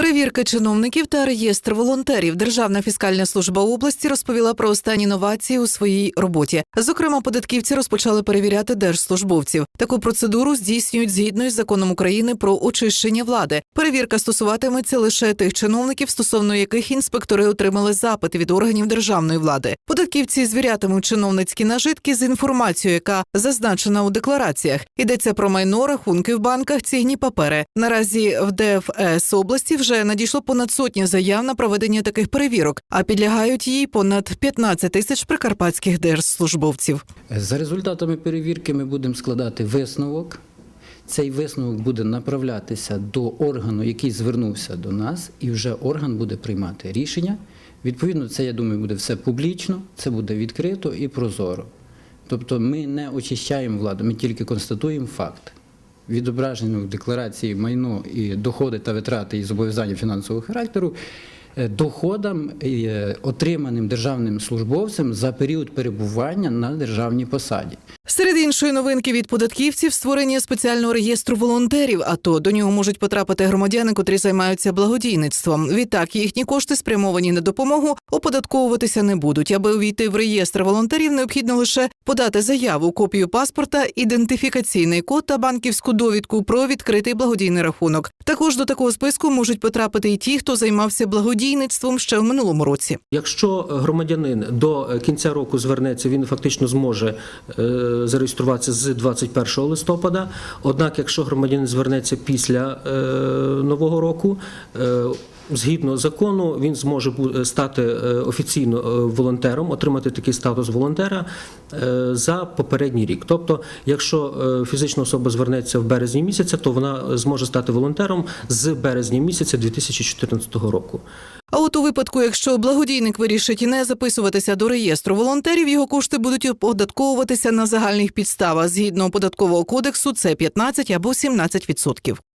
Перевірка чиновників та реєстр волонтерів. Державна фіскальна служба області розповіла про останні новації у своїй роботі. Зокрема, податківці розпочали перевіряти держслужбовців. Таку процедуру здійснюють згідно із законом України про очищення влади. Перевірка стосуватиметься лише тих чиновників, стосовно яких інспектори отримали запит від органів державної влади. Податківці звірятимуть чиновницькі нажитки з інформацією, яка зазначена у деклараціях. Йдеться про майно, рахунки в банках, цінні папери. Наразі в ДФС області вже надійшло понад сотні заяв на проведення таких перевірок, а підлягають їй понад 15 тисяч прикарпатських держслужбовців. За результатами перевірки ми будемо складати висновок. Цей висновок буде направлятися до органу, який звернувся до нас, і вже орган буде приймати рішення. Відповідно, це я думаю, буде все публічно, це буде відкрито і прозоро. Тобто ми не очищаємо владу, ми тільки констатуємо факт. Відображено в декларації майно і доходи та витрати і зобов'язання фінансового характеру доходам, е, отриманим державним службовцем за період перебування на державній посаді. Серед іншої новинки від податківців створення спеціального реєстру волонтерів. А то до нього можуть потрапити громадяни, котрі займаються благодійництвом. Відтак їхні кошти, спрямовані на допомогу, оподатковуватися не будуть. Аби увійти в реєстр волонтерів, необхідно лише подати заяву, копію паспорта, ідентифікаційний код та банківську довідку про відкритий благодійний рахунок. Також до такого списку можуть потрапити і ті, хто займався благодійництвом ще в минулому році. Якщо громадянин до кінця року звернеться, він фактично зможе е, зареєструватися з 21 листопада. Однак, якщо громадянин звернеться після е, нового року, е, Згідно закону, він зможе стати е, офіційно е, волонтером, отримати такий статус волонтера е, за попередній рік. Тобто, якщо фізична особа звернеться в березні місяця, то вона зможе стати волонтером з березня місяця 2014 року. А от у випадку, якщо благодійник вирішить не записуватися до реєстру волонтерів, його кошти будуть оподатковуватися на загальних підставах. Згідно податкового кодексу, це 15 або 17 відсотків.